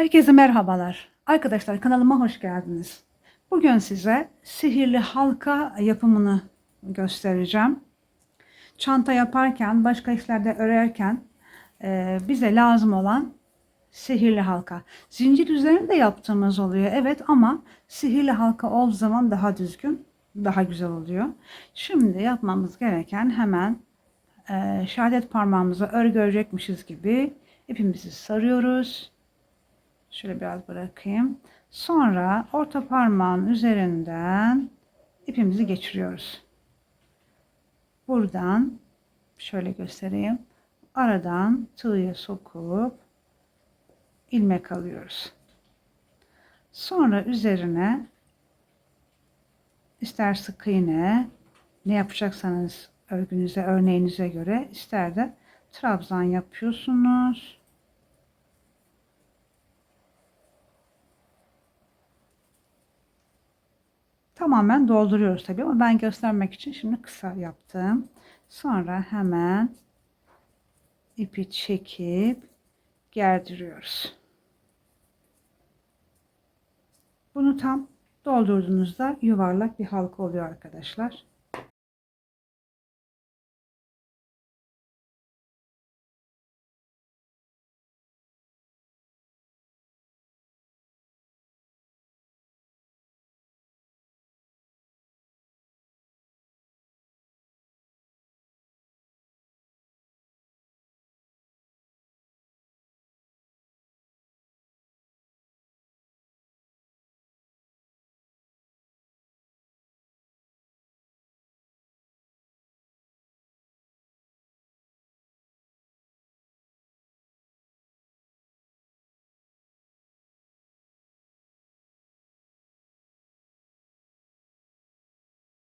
Herkese merhabalar. Arkadaşlar kanalıma hoş geldiniz. Bugün size sihirli halka yapımını göstereceğim. Çanta yaparken, başka işlerde örerken e, bize lazım olan sihirli halka. Zincir üzerinde yaptığımız oluyor evet ama sihirli halka olduğu zaman daha düzgün, daha güzel oluyor. Şimdi yapmamız gereken hemen e, şehadet parmağımıza örgü örecekmişiz gibi ipimizi sarıyoruz. Şöyle biraz bırakayım. Sonra orta parmağın üzerinden ipimizi geçiriyoruz. Buradan şöyle göstereyim. Aradan tığ'ya sokup ilmek alıyoruz. Sonra üzerine ister sık iğne ne yapacaksanız örgünüze, örneğinize göre ister de trabzan yapıyorsunuz. Tamamen dolduruyoruz tabii ama ben göstermek için şimdi kısa yaptım. Sonra hemen ipi çekip gerdiriyoruz. Bunu tam doldurduğunuzda yuvarlak bir halka oluyor arkadaşlar.